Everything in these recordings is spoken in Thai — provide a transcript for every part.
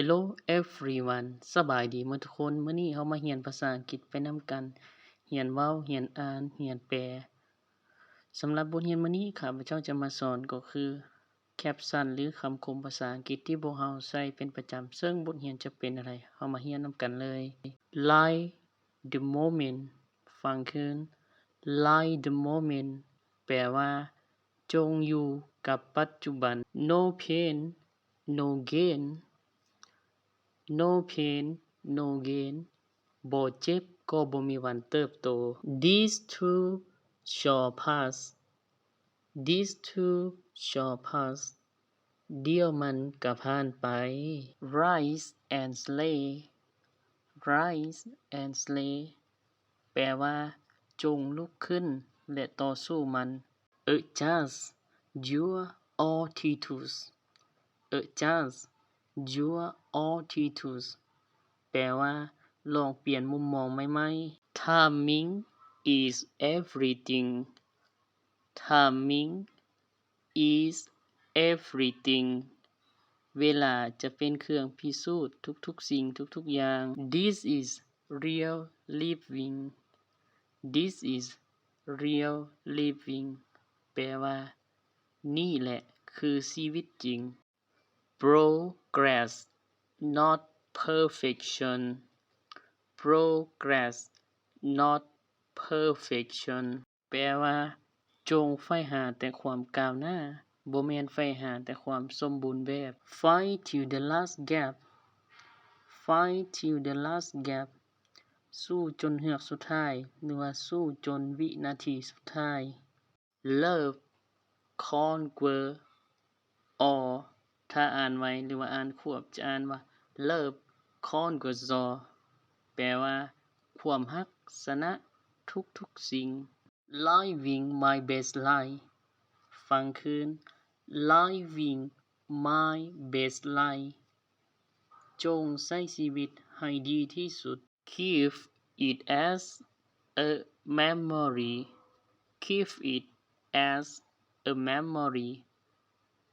Hello everyone สบายดีหมทุกคนเมื้อนี้เรามาเรียนภาษาอังกฤษไปนำกันเรียนเว้าเรียนอ่านเรียนแปลสำหรับบทเรียนมื้อนี้ข้าพเจ้าจะมาสอนก็คือแคปชั่นหรือคำคมภาษาอังกฤษที่พวกเราใช้เป็นประจำซึ่งบทเรียนจะเป็นอะไรเรามาเรียนนำกันเลย Like the moment ฟังคืน Like the moment แปลว่า จงอยู่กับปัจจุบัน No pain no gain no pain no gain บ่เจ็บก็บ่มีวันเติบโต These two shall pass These two shall pass เดี๋ยวมันก็ผ่านไป Rise and slay Rise and slay แปลว่า จงลุกขึ้น และต่อสู้มัน Adjust your attitudes Adjust your attitude แปลว่า ลองเปลี่ยนมุมมองใหม่ๆ Timing is everything Timing is everything เวลาจะเป็นเครื่องพิสูจน์ทุกๆสิ่งทุกๆอย่าง This is real living This is real living แปลว่า นี่แหละ คือชีวิตจริง Progress not perfection Progress not perfection แปลว่า จงใฝ่หาแต่ความก้าวหน้าบ่แม่นใฝ่หาแต่ความสมบูรณ์แบบ Fight till the last gap Fight till the last gap สู้จนเฮือกสุดท้ายหรือว่าสู้จนวินาทีสุดท้าย Love conquer all ถ้าอ่านไว้หรือว่าอ่านควบจะอ่านว่า Love conquers all แปลว่า ความรักชนะทุกๆสิ่ง Living my best life ฟังคืน Living my best life จงใช้ชีวิตให้ดีที่สุด Keep it as a memory Keep it as a memory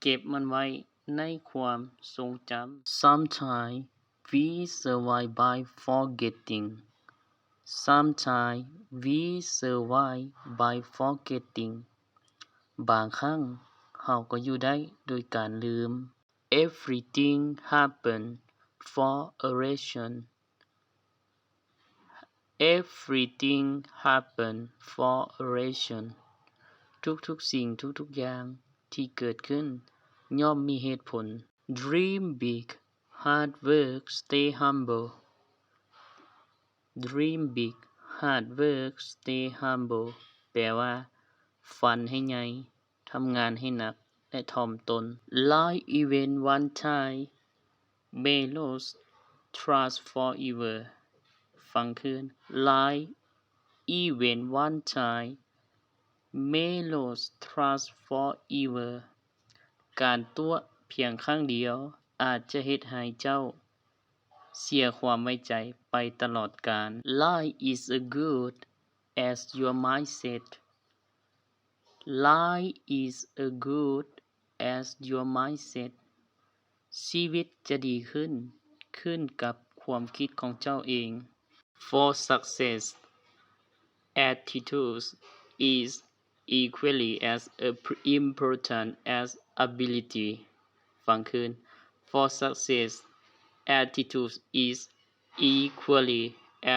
เก็บมันไว้ ในความทรงจำ Sometimes we survive by forgetting Sometimes we survive by forgetting บางครั้งเราก็อยู่ได้โดยการลืม Everything happen for a reason Everything happen for a reason ทุกๆสิ่งทุกๆอย่างที่เกิดขึ้น ย่อมมีเหตุผล Dream big hard work stay humble Dream big hard work stay humble แปลว่า ฝันให้ใหญ่ทำงานให้หนัก และถ่อมตน lie even one time may lose trust forever ฟังคืน lie even one time may lose trust forever การตัวเพียงครั้งเดียว อาจจะเฮ็ดให้เจ้า เสียความไว้ใจไปตลอดกาล Lie is as good as your mindset Lie is as good as your mindset ชีวิตจะดีขึ้น ขึ้นกับความคิดของเจ้าเอง For success attitudes is equally as important as ability ฟังคืน For success attitudes is equally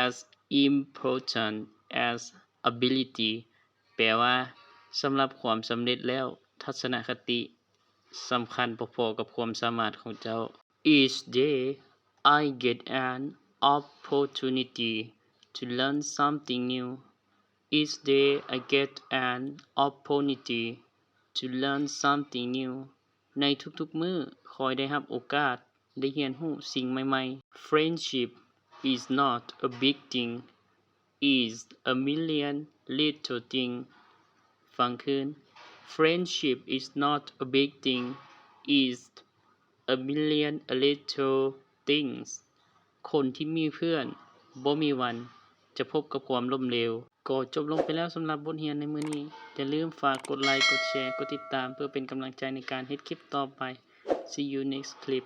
as important as ability แปลว่าสำหรับความสำเร็จแล้ว ทัศนคติสำคัญพอๆกับความสามารถของเจ้า Each day I get an opportunity to learn something new Each day I get an opportunity to learn something new ในทุกๆมื้อคอยได้รับโอกาส ได้เรียนรู้สิ่งใหม่ๆ Friendship is not a big thing is a million little thing ฟังคืน Friendship is not a big thing is a million little things คนที่มีเพื่อนบ่มีวัน จะพบกับความล้มเหลวก็จบลงไปแล้วสำหรับบทเรียนในมื้อนี้ อย่าลืมฝากกดไลค์ กดแชร์ กดติดตามเพื่อเป็นกำลังใจในการเฮ็ดคลิปต่อไป See you next clip